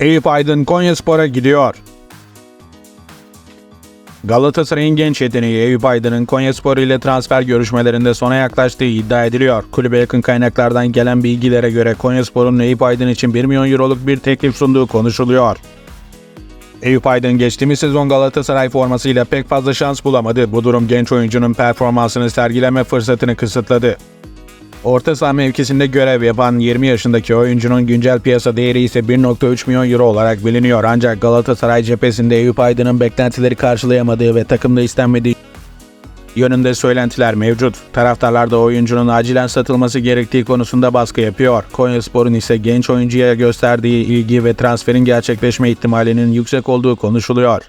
Eyüp Aydın Konyaspor'a gidiyor. Galatasaray'ın genç yeteneği Eyüp Aydın'ın Konyaspor ile transfer görüşmelerinde sona yaklaştığı iddia ediliyor. Kulübe yakın kaynaklardan gelen bilgilere göre Konyaspor'un Eyüp Aydın için 1 milyon euroluk bir teklif sunduğu konuşuluyor. Eyüp Aydın geçtiğimiz sezon Galatasaray formasıyla pek fazla şans bulamadı. Bu durum genç oyuncunun performansını sergileme fırsatını kısıtladı. Orta saha mevkisinde görev yapan 20 yaşındaki oyuncunun güncel piyasa değeri ise 1.3 milyon euro olarak biliniyor. Ancak Galatasaray cephesinde Eyüp Aydın'ın beklentileri karşılayamadığı ve takımda istenmediği yönünde söylentiler mevcut. Taraftarlar da oyuncunun acilen satılması gerektiği konusunda baskı yapıyor. Konyaspor'un ise genç oyuncuya gösterdiği ilgi ve transferin gerçekleşme ihtimalinin yüksek olduğu konuşuluyor.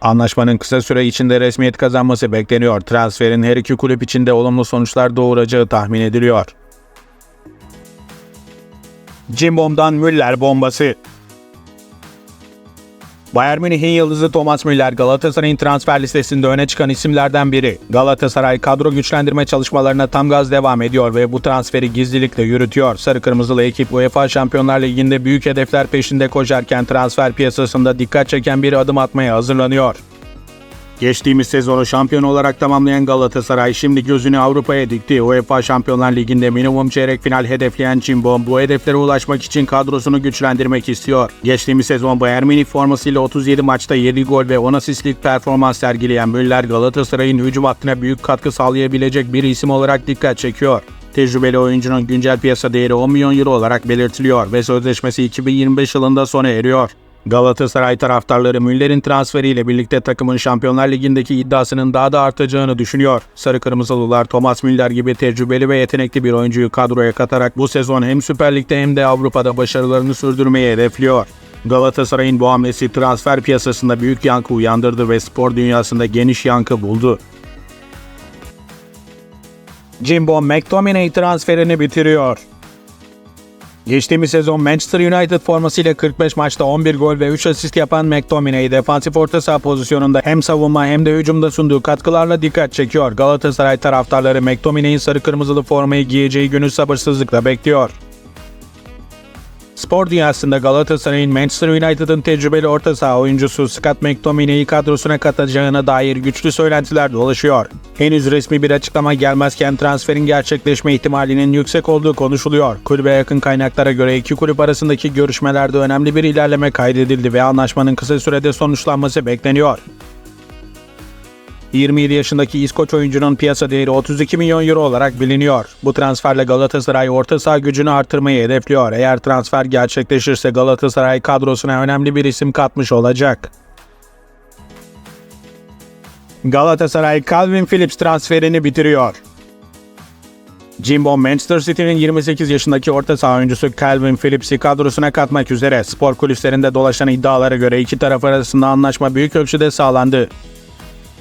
Anlaşmanın kısa süre içinde resmiyet kazanması bekleniyor. Transferin her iki kulüp için de olumlu sonuçlar doğuracağı tahmin ediliyor. Cimbom'dan Müller bombası. Bayern Münih'in yıldızı Thomas Müller Galatasaray'ın transfer listesinde öne çıkan isimlerden biri. Galatasaray kadro güçlendirme çalışmalarına tam gaz devam ediyor ve bu transferi gizlilikle yürütüyor. Sarı Kırmızılı ekip UEFA Şampiyonlar Ligi'nde büyük hedefler peşinde koşarken transfer piyasasında dikkat çeken bir adım atmaya hazırlanıyor. Geçtiğimiz sezonu şampiyon olarak tamamlayan Galatasaray şimdi gözünü Avrupa'ya dikti. UEFA Şampiyonlar Ligi'nde minimum çeyrek final hedefleyen Cimbom bu hedeflere ulaşmak için kadrosunu güçlendirmek istiyor. Geçtiğimiz sezon Bayern Münih formasıyla 37 maçta 7 gol ve 10 asistlik performans sergileyen Müller Galatasaray'ın hücum hattına büyük katkı sağlayabilecek bir isim olarak dikkat çekiyor. Tecrübeli oyuncunun güncel piyasa değeri 10 milyon euro olarak belirtiliyor ve sözleşmesi 2025 yılında sona eriyor. Galatasaray taraftarları Müller'in transferiyle birlikte takımın Şampiyonlar Ligi'ndeki iddiasının daha da artacağını düşünüyor. Sarı Kırmızılılar Thomas Müller gibi tecrübeli ve yetenekli bir oyuncuyu kadroya katarak bu sezon hem Süper Lig'de hem de Avrupa'da başarılarını sürdürmeyi hedefliyor. Galatasaray'ın bu hamlesi transfer piyasasında büyük yankı uyandırdı ve spor dünyasında geniş yankı buldu. Jimbo McTominay transferini bitiriyor. Geçtiğimiz sezon Manchester United formasıyla 45 maçta 11 gol ve 3 asist yapan McTominay defansif orta saha pozisyonunda hem savunma hem de hücumda sunduğu katkılarla dikkat çekiyor. Galatasaray taraftarları McTominay'in sarı kırmızılı formayı giyeceği günü sabırsızlıkla bekliyor. Spor dünyasında Galatasaray'ın Manchester United'ın tecrübeli orta saha oyuncusu Scott McTominay'i kadrosuna katacağına dair güçlü söylentiler dolaşıyor. Henüz resmi bir açıklama gelmezken transferin gerçekleşme ihtimalinin yüksek olduğu konuşuluyor. Kulübe yakın kaynaklara göre iki kulüp arasındaki görüşmelerde önemli bir ilerleme kaydedildi ve anlaşmanın kısa sürede sonuçlanması bekleniyor. 27 yaşındaki İskoç oyuncunun piyasa değeri 32 milyon euro olarak biliniyor. Bu transferle Galatasaray orta saha gücünü artırmayı hedefliyor. Eğer transfer gerçekleşirse Galatasaray kadrosuna önemli bir isim katmış olacak. Galatasaray Calvin Phillips transferini bitiriyor. Jimbo Manchester City'nin 28 yaşındaki orta saha oyuncusu Calvin Phillips'i kadrosuna katmak üzere spor kulislerinde dolaşan iddialara göre iki taraf arasında anlaşma büyük ölçüde sağlandı.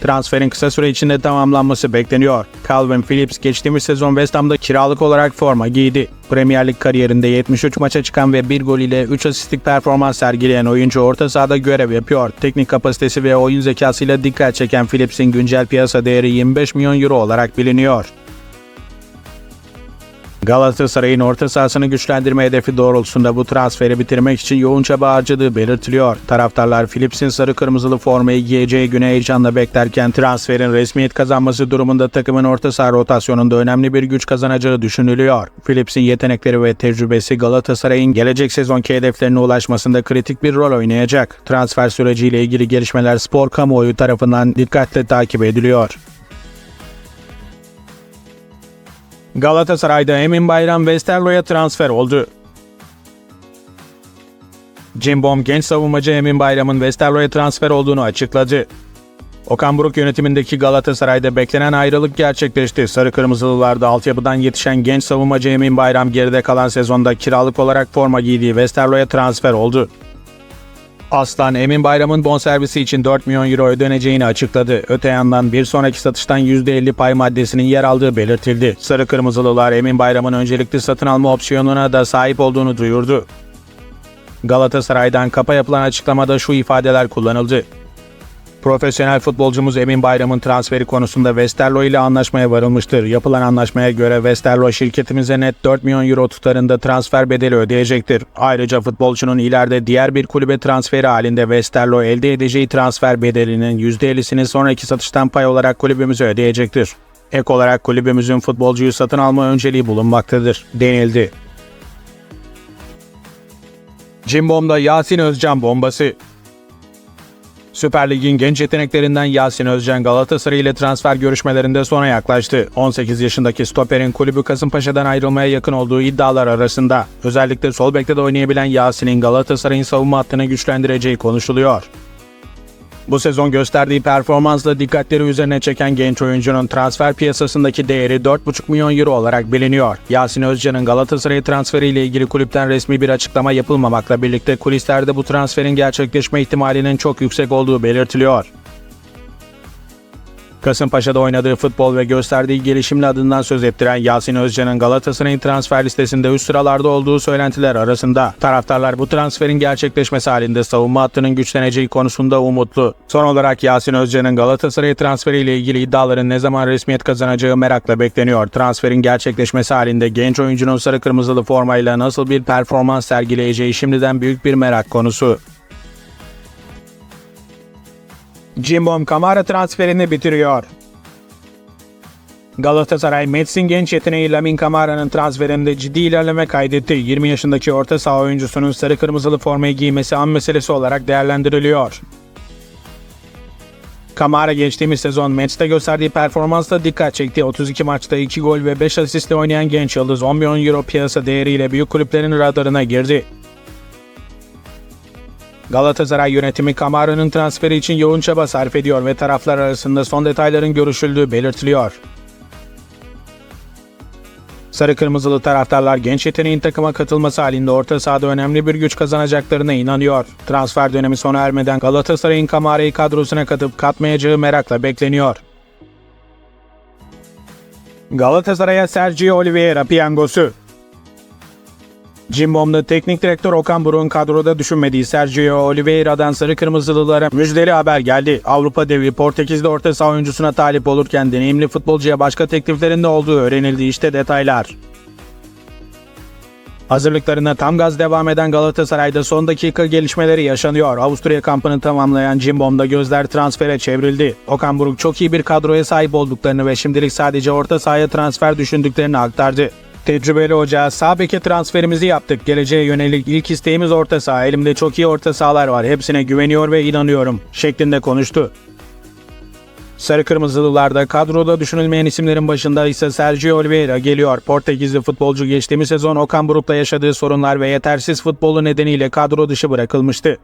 Transferin kısa süre içinde tamamlanması bekleniyor. Calvin Phillips geçtiğimiz sezon West Ham'da kiralık olarak forma giydi. Premier Lig kariyerinde 73 maça çıkan ve 1 gol ile 3 asistlik performans sergileyen oyuncu orta sahada görev yapıyor. Teknik kapasitesi ve oyun zekasıyla dikkat çeken Phillips'in güncel piyasa değeri 25 milyon euro olarak biliniyor. Galatasaray'ın orta sahasını güçlendirme hedefi doğrultusunda bu transferi bitirmek için yoğun çaba harcadığı belirtiliyor. Taraftarlar Phillips'in sarı kırmızılı formayı giyeceği güne heyecanla beklerken transferin resmiyet kazanması durumunda takımın orta saha rotasyonunda önemli bir güç kazanacağı düşünülüyor. Phillips'in yetenekleri ve tecrübesi Galatasaray'ın gelecek sezonki hedeflerine ulaşmasında kritik bir rol oynayacak. Transfer süreciyle ilgili gelişmeler spor kamuoyu tarafından dikkatle takip ediliyor. Galatasaray'da Emin Bayram Westerlo'ya transfer oldu. Cimbom genç savunmacı Emin Bayram'ın Westerlo'ya transfer olduğunu açıkladı. Okan Buruk yönetimindeki Galatasaray'da beklenen ayrılık gerçekleşti. Sarı Kırmızılılarda altyapıdan yetişen genç savunmacı Emin Bayram geride kalan sezonda kiralık olarak forma giydiği Westerlo'ya transfer oldu. Aslan Emin Bayram'ın bonservisi için 4 milyon euro ödeneceğini açıkladı. Öte yandan bir sonraki satıştan %50 pay maddesinin yer aldığı belirtildi. Sarı Kırmızılılar Emin Bayram'ın öncelikli satın alma opsiyonuna da sahip olduğunu duyurdu. Galatasaray'dan kapa yapılan açıklamada şu ifadeler kullanıldı. Profesyonel futbolcumuz Emin Bayram'ın transferi konusunda Westerlo ile anlaşmaya varılmıştır. Yapılan anlaşmaya göre Westerlo şirketimize net 4 milyon euro tutarında transfer bedeli ödeyecektir. Ayrıca futbolcunun ileride diğer bir kulübe transferi halinde Westerlo elde edeceği transfer bedelinin %50'sini sonraki satıştan pay olarak kulübümüze ödeyecektir. Ek olarak kulübümüzün futbolcuyu satın alma önceliği bulunmaktadır, denildi. Cimbom'da Yasin Özcan bombası. Süper Lig'in genç yeteneklerinden Yasin Özcan Galatasaray ile transfer görüşmelerinde sona yaklaştı. 18 yaşındaki stoperin kulübü Kasımpaşa'dan ayrılmaya yakın olduğu iddialar arasında. Özellikle sol bekte de oynayabilen Yasin'in Galatasaray'ın savunma hattını güçlendireceği konuşuluyor. Bu sezon gösterdiği performansla dikkatleri üzerine çeken genç oyuncunun transfer piyasasındaki değeri 4,5 milyon euro olarak biliniyor. Yasin Özcan'ın Galatasaray transferiyle ilgili kulüpten resmi bir açıklama yapılmamakla birlikte kulislerde bu transferin gerçekleşme ihtimalinin çok yüksek olduğu belirtiliyor. Kasımpaşa'da oynadığı futbol ve gösterdiği gelişimli adından söz ettiren Yasin Özcan'ın Galatasaray'ın transfer listesinde üst sıralarda olduğu söylentiler arasında. Taraftarlar bu transferin gerçekleşmesi halinde savunma hattının güçleneceği konusunda umutlu. Son olarak Yasin Özcan'ın Galatasaray transferiyle ilgili iddiaların ne zaman resmiyet kazanacağı merakla bekleniyor. Transferin gerçekleşmesi halinde genç oyuncunun sarı kırmızılı formayla nasıl bir performans sergileyeceği şimdiden büyük bir merak konusu. Cimbom Kamara transferini bitiriyor. Galatasaray Mets'in genç yeteneği Lamin Kamara'nın transferinde ciddi ilerleme kaydetti. 20 yaşındaki orta saha oyuncusunun sarı kırmızılı formayı giymesi an meselesi olarak değerlendiriliyor. Kamara geçtiğimiz sezon Mets'te gösterdiği performansla dikkat çekti. 32 maçta 2 gol ve 5 asistle oynayan genç yıldız 10 milyon euro piyasa değeriyle büyük kulüplerin radarına girdi. Galatasaray yönetimi Kamara'nın transferi için yoğun çaba sarf ediyor ve taraflar arasında son detayların görüşüldüğü belirtiliyor. Sarı kırmızılı taraftarlar genç yeteneğin takıma katılması halinde orta sahada önemli bir güç kazanacaklarına inanıyor. Transfer dönemi sona ermeden Galatasaray'ın Kamara'yı kadrosuna katıp katmayacağı merakla bekleniyor. Galatasaray'a Sergio Oliveira piyangosu Cimbom'da teknik direktör Okan Buruk'un kadroda düşünmediği Sergio Oliveira'dan sarı kırmızılılara müjdeli haber geldi. Avrupa devi Portekizli orta saha oyuncusuna talip olurken deneyimli futbolcuya başka tekliflerin de olduğu öğrenildi işte detaylar. Hazırlıklarına tam gaz devam eden Galatasaray'da son dakika gelişmeleri yaşanıyor. Avusturya kampını tamamlayan Cimbom'da gözler transfere çevrildi. Okan Buruk çok iyi bir kadroya sahip olduklarını ve şimdilik sadece orta sahaya transfer düşündüklerini aktardı. Tecrübeli hoca sağ beke transferimizi yaptık. Geleceğe yönelik ilk isteğimiz orta saha. Elimde çok iyi orta sahalar var. Hepsine güveniyor ve inanıyorum. Şeklinde konuştu. Sarı Kırmızılılarda kadroda düşünülmeyen isimlerin başında ise Sergio Oliveira geliyor. Portekizli futbolcu geçtiğimiz sezon Okan Buruk'la yaşadığı sorunlar ve yetersiz futbolu nedeniyle kadro dışı bırakılmıştı.